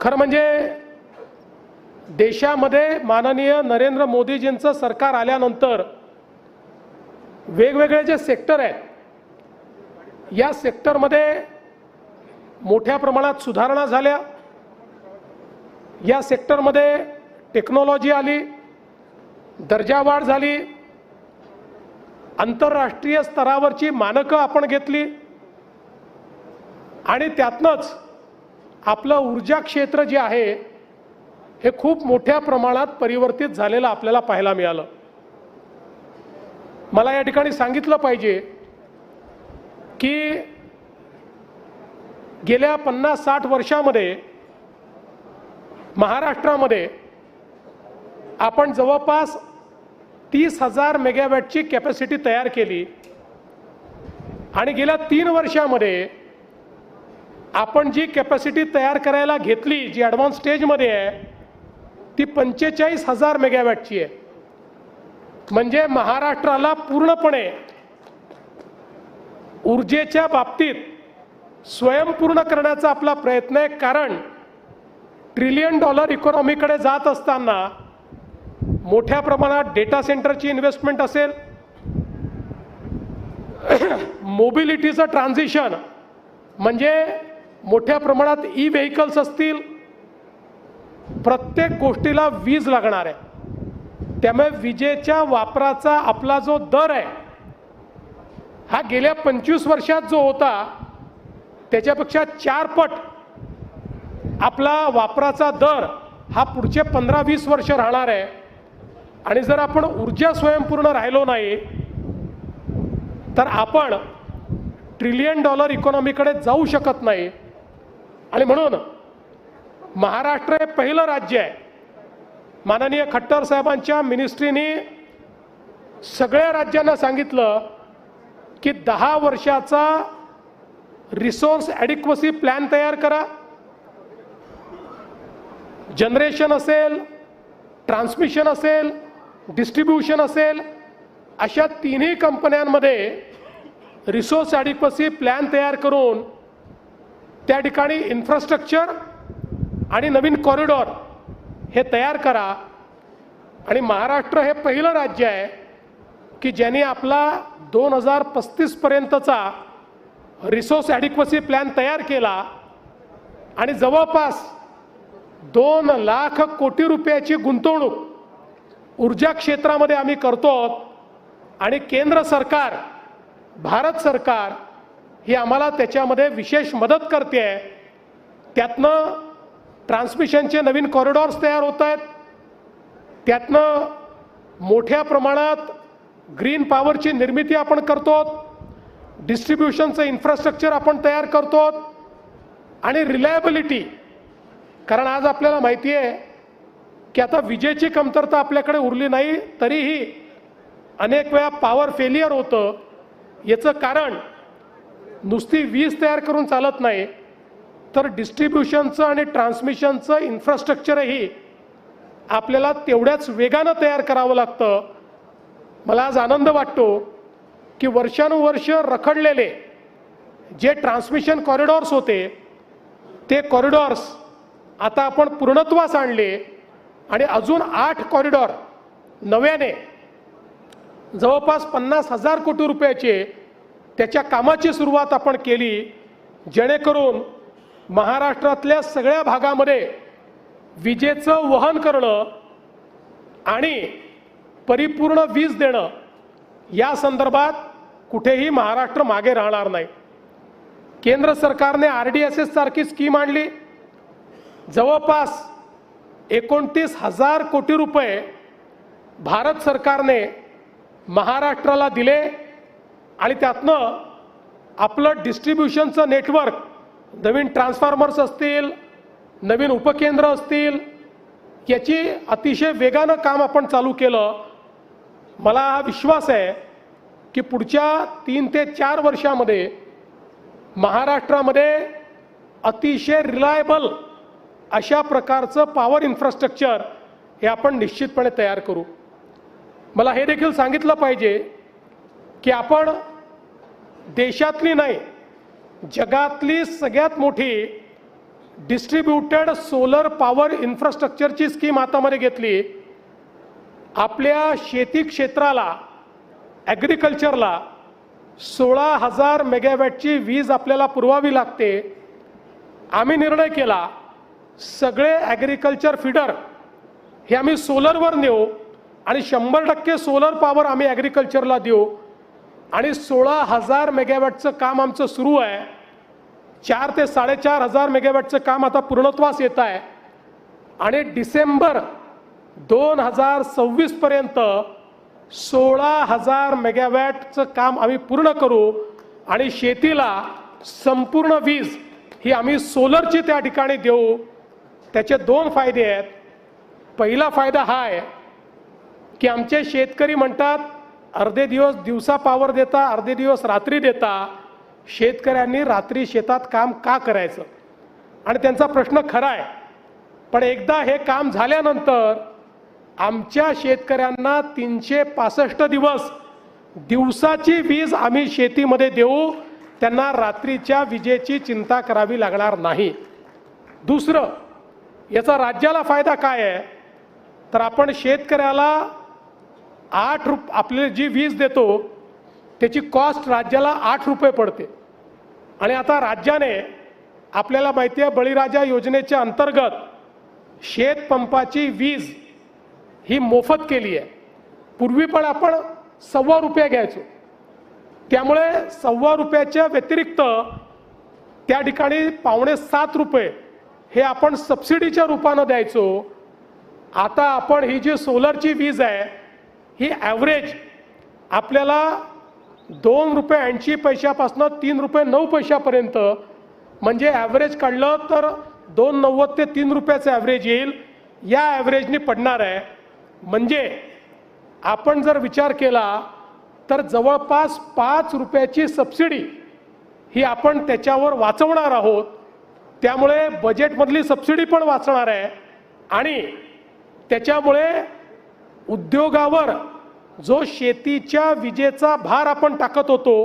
खरं म्हणजे देशामध्ये माननीय नरेंद्र मोदीजींचं सरकार आल्यानंतर वेगवेगळे जे सेक्टर आहेत या सेक्टरमध्ये मोठ्या प्रमाणात सुधारणा झाल्या. या सेक्टरमध्ये टेक्नॉलॉजी आली दर्जावाढ झाली. आंतरराष्ट्रीय स्तरावरची मानकं आपण घेतली. आणि त्यातनंच आपलं ऊर्जा क्षेत्र जे आहे हे खूप मोठ्या प्रमाणात परिवर्तित झालेलं आपल्याला पाहायला मिळालं. मला या ठिकाणी सांगितलं पाहिजे की गेल्या पन्नास साठ वर्षामध्ये महाराष्ट्रामध्ये आपण जवळपास तीस हजार मेगावॅटची कॅपॅसिटी तयार केली आणि गेल्या तीन वर्षामध्ये आपण जी कॅपॅसिटी तयार करायला घेतली जी ॲडव्हान्स स्टेजमध्ये आहे ती पंचेचाळीस हजार मेगावॅटची आहे. म्हणजे महाराष्ट्राला पूर्णपणे ऊर्जेच्या बाबतीत स्वयंपूर्ण करण्याचा आपला प्रयत्न आहे. कारण ट्रिलियन डॉलर इकॉनॉमीकडे जात असताना मोठ्या प्रमाणात डेटा सेंटरची इन्व्हेस्टमेंट असेल मोबिलिटीचं ट्रान्झिशन म्हणजे मोठ्या प्रमाणात ई व्हेकल्स असतील. प्रत्येक गोष्टीला वीज लागणार आहे. त्यामुळे विजेच्या वापराचा आपला जो दर आहे हा गेल्या पंचवीस वर्षात जो होता त्याच्यापेक्षा चार पट आपला वापराचा दर हा पुढचे पंधरा वीस वर्ष राहणार आहे. आणि जर आपण ऊर्जा स्वयंपूर्ण राहिलो नाही तर आपण ट्रिलियन डॉलर इकॉनॉमीकडे जाऊ शकत नाही. आणि म्हणून महाराष्ट्र हे पहिलं राज्य आहे. माननीय खट्टर साहेबांच्या मिनिस्ट्रीनी सगळ्या राज्यांना सांगितलं की दहा वर्षाचा रिसोर्स ॲडिक्वसी प्लॅन तयार करा. जनरेशन असेल ट्रान्समिशन असेल डिस्ट्रीब्युशन असेल अशा तिन्ही कंपन्यांमध्ये रिसोर्स ॲडिक्वसी प्लॅन तयार करून त्या ठिकाणी इन्फ्रास्ट्रक्चर आणि नवीन कॉरिडॉर हे तयार करा. आणि महाराष्ट्र हे पहिलं राज्य आहे की ज्याने आपला दोन हजार पस्तीसपर्यंतचा रिसोर्स ॲडिक्वसी प्लॅन तयार केला. आणि जवळपास दोन लाख कोटी रुपयाची गुंतवणूक ऊर्जा क्षेत्रामध्ये आम्ही करतो आणि केंद्र सरकार भारत सरकार ही आम्हाला त्याच्यामध्ये विशेष मदत करते. आहे त्यातनं ट्रान्समिशनचे नवीन कॉरिडॉर्स तयार होत आहेत. त्यातनं मोठ्या प्रमाणात ग्रीन पॉवरची निर्मिती आपण करतो. डिस्ट्रीब्युशनचं इन्फ्रास्ट्रक्चर आपण तयार करतो. आणि रिलायबिलिटी कारण आज आपल्याला माहिती आहे की आता विजेची कमतरता आपल्याकडे उरली नाही तरीही अनेक वेळा पॉवर फेलियर होतं. याचं कारण नुसती वीज तयार करून चालत नाही तर डिस्ट्रीब्युशनचं आणि ट्रान्समिशनचं इन्फ्रास्ट्रक्चरही आपल्याला तेवढ्याच वेगानं तयार करावं लागतं. मला आज आनंद वाटतो की वर्षानुवर्ष रखडलेले जे ट्रान्समिशन कॉरिडॉर्स होते ते कॉरिडॉर्स आता आपण पूर्णत्वास आणले आणि अजून आठ कॉरिडॉर नव्याने जवळपास पन्नास हजार कोटी रुपयाचे त्याच्या कामाची सुरुवात आपण केली जेणेकरून महाराष्ट्रातल्या सगळ्या भागामध्ये विजेचं वहन करणं आणि परिपूर्ण वीज देणं या संदर्भात कुठेही महाराष्ट्र मागे राहणार नाही. केंद्र सरकारने आर डी एस एस सारखी स्कीम आणली. जवळपास एकोणतीस हजार कोटी रुपये भारत सरकारने महाराष्ट्राला दिले. आणि त्यातनं आपलं डिस्ट्रीब्युशनचं नेटवर्क नवीन ट्रान्सफॉर्मर्स असतील नवीन उपकेंद्र असतील याची अतिशय वेगानं काम आपण चालू केलं. मला हा विश्वास आहे की पुढच्या तीन ते चार वर्षामध्ये महाराष्ट्रामध्ये अतिशय रिलायबल अशा प्रकारचं पॉवर इन्फ्रास्ट्रक्चर हे आपण निश्चितपणे तयार करू. मला हे देखील सांगितलं पाहिजे की आपण देशातली नाही जगातली सगळ्यात मोठी डिस्ट्रीब्युटेड सोलर पॉवर इन्फ्रास्ट्रक्चरची स्कीम हातामध्ये घेतली. आपल्या शेती क्षेत्राला ॲग्रिकल्चरला सोळा हजार मेगावॅटची वीज आपल्याला पुरवावी लागते. आम्ही निर्णय केला सगळे ॲग्रिकल्चर फिडर हे आम्ही सोलरवर नेऊ आणि शंभर टक्के सोलर पॉवर आम्ही ॲग्रिकल्चरला देऊ. आणि सोळा हजार मेगावॅटचं काम आमचं सुरू आहे. चार ते साडेचार हजार मेगावॅटचं काम आता पूर्णत्वास येत आहे. आणि डिसेंबर दोन हजार सव्वीसपर्यंत सोळा हजार मेगावॅटचं काम आम्ही पूर्ण करू आणि शेतीला संपूर्ण वीज ही आम्ही सोलरची त्या ठिकाणी देऊ. त्याचे दोन फायदे आहेत. पहिला फायदा हा आहे की आमचे शेतकरी म्हणतात अर्धे दिवस दिवसा पावर देता अर्धे दिवस रात्री देता. शेतकऱ्यांनी रात्री शेतात काम का करायचं? आणि त्यांचा प्रश्न खरा आहे. पण एकदा हे काम झाल्यानंतर आमच्या शेतकऱ्यांना तीनशे पासष्ट दिवस दिवसाची वीज आम्ही शेतीमध्ये देऊ त्यांना रात्रीच्या विजेची चिंता करावी लागणार नाही. दुसरं याचा राज्याला फायदा काय आहे? तर आपण शेतकऱ्याला आठ रुप आपल्याला जी वीज देतो त्याची कॉस्ट राज्याला आठ रुपये पडते. आणि आता राज्याने आपल्याला माहिती आहे बळीराजा योजनेच्या अंतर्गत शेतपंपाची वीज ही मोफत केली आहे. पूर्वी पण आपण सव्वा रुपये घ्यायचो. त्यामुळे सव्वा रुपयाच्या व्यतिरिक्त त्या ठिकाणी पावणे सात रुपये हे आपण सबसिडीच्या रूपानं द्यायचो. आता आपण ही जी सोलरची वीज आहे ही ॲव्हरेज आपल्याला दोन रुपये ऐंशी पैशापासनं तीन रुपये नऊ पैशापर्यंत म्हणजे ॲव्हरेज काढलं तर दोन नव्वद ते तीन रुपयाचं ॲव्हरेज येईल. या ॲव्हरेजने पडणार आहे. म्हणजे आपण जर विचार केला तर जवळपास पाच रुपयाची सबसिडी ही आपण त्याच्यावर वाचवणार आहोत. त्यामुळे बजेटमधली सबसिडी पण वाचणार आहे. आणि त्याच्यामुळे उद्योगावर जो शेतीच्या विजेचा भार आपण टाकत होतो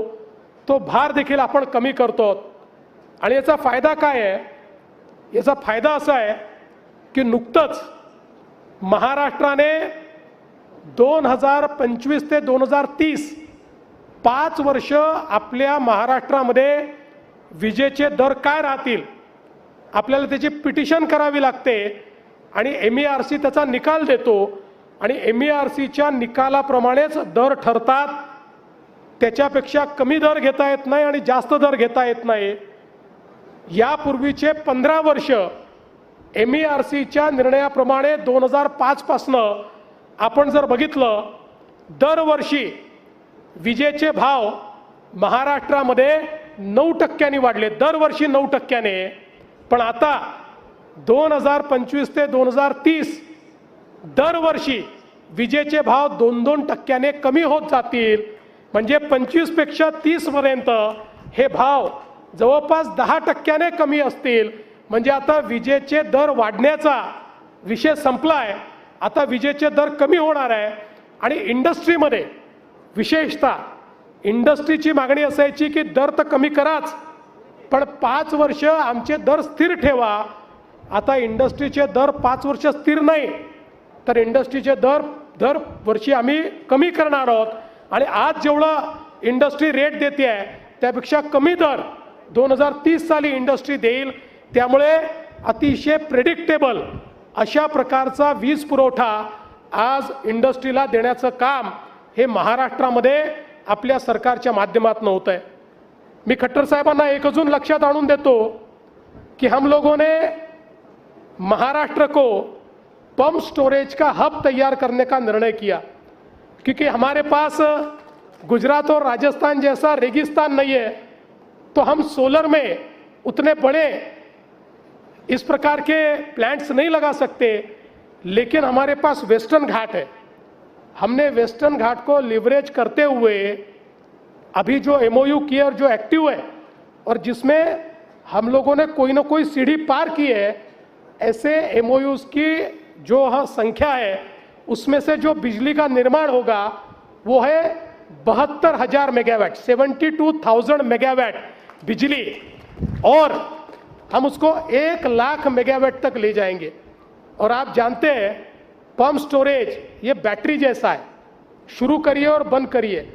तो भार देखील आपण कमी करतो आणि याचा फायदा काय आहे? याचा फायदा असा आहे की नुकतंच महाराष्ट्राने दोन हजार पंचवीस ते दोन हजार तीस पाच वर्ष आपल्या महाराष्ट्रामध्ये विजेचे दर काय राहतील आपल्याला त्याची पिटिशन करावी लागते आणि एम ई आर सी त्याचा निकाल देतो आणि एम ई आर सीच्या निकालाप्रमाणेच दर ठरतात. त्याच्यापेक्षा कमी दर घेता येत नाही आणि जास्त दर घेता येत नाही. यापूर्वीचे पंधरा वर्ष एम ई आर सीच्या निर्णयाप्रमाणे दोन हजार पाचपासनं आपण जर बघितलं दरवर्षी विजेचे भाव महाराष्ट्रामध्ये नऊ टक्क्यांनी वाढले. दरवर्षी नऊ टक्क्याने. पण आता दोन हजार पंचवीस ते दोन हजार तीस दरवर्षी विजेचे भाव दोन दोन टक्क्याने कमी होत जातील. म्हणजे पंचवीसपेक्षा तीसपर्यंत हे भाव जवळपास दहा टक्क्याने कमी असतील. म्हणजे आता विजेचे दर वाढण्याचा विषय संपला आहे आता विजेचे दर कमी होणार आहे. आणि इंडस्ट्रीमध्ये विशेषतः इंडस्ट्रीची मागणी असायची की दर तर कमी कराच पण पाच वर्ष आमचे दर स्थिर ठेवा. आता इंडस्ट्रीचे दर पाच वर्ष स्थिर नाही. तर इंडस्ट्रीचे दर दर वर्षी आम्ही कमी करणार आहोत. आणि आज जेवढं इंडस्ट्री रेट देते आहे त्यापेक्षा कमी दर दोन हजार तीस साली इंडस्ट्री देईल. त्यामुळे अतिशय प्रेडिक्टेबल अशा प्रकारचा वीज पुरवठा आज इंडस्ट्रीला देण्याचं काम हे महाराष्ट्रामध्ये आपल्या सरकारच्या माध्यमातून होतं आहे मी खट्टर साहेबांना एक अजून लक्षात आणून देतो कि हम लोगों ने महाराष्ट्र को पंप स्टोरेज का हब तैयार करने का निर्णय किया, क्योंकि हमारे पास गुजरात और राजस्थान जैसा रेगिस्तान नहीं है तो हम सोलर में उतने बड़े इस प्रकार के प्लांट्स नहीं लगा सकते, लेकिन हमारे पास वेस्टर्न घाट है। हमने वेस्टर्न घाट को लिवरेज करते हुए अभी जो एमओयू की और जो एक्टिव है, और जिसमें हम लोगों ने कोई ना कोई सीढ़ी पार की है, ऐसे एमओयूज की जो हाँ संख्या है, उसमें से जो बिजली का निर्माण होगा, वो है बहत्तर हज़ार megawatt seventy two thousand megawatt बिजली। और हम उसको एक लाख मेगावाट तक ले जाएँगे। और आप जानते हैं, पंप स्टोरेज, ये बैटरी जैसा है। शुरू करिए और बंद करिए।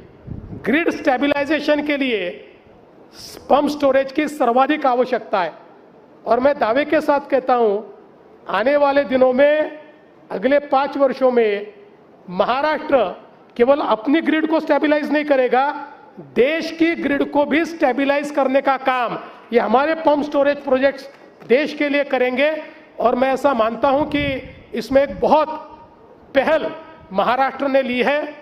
ग्रिड स्टेबलाइजेशन के लिए पंप स्टोरेज की सर्वाधिक आवश्यकता है। और मैं दावे के साथ कहता हूँ आने वाले दिनों में, अगले पाँच वर्षों में महाराष्ट्र केवल अपनी ग्रिड को स्टेबलाइज नहीं करेगा, देश की ग्रिड को भी स्टेबलाइज करने का काम। ये हमारे पंप स्टोरेज प्रोजेक्ट्स देश के लिए करेंगे और मैं ऐसा मानता हूँ कि इसमें एक बहुत पहल महाराष्ट्र ने ली है।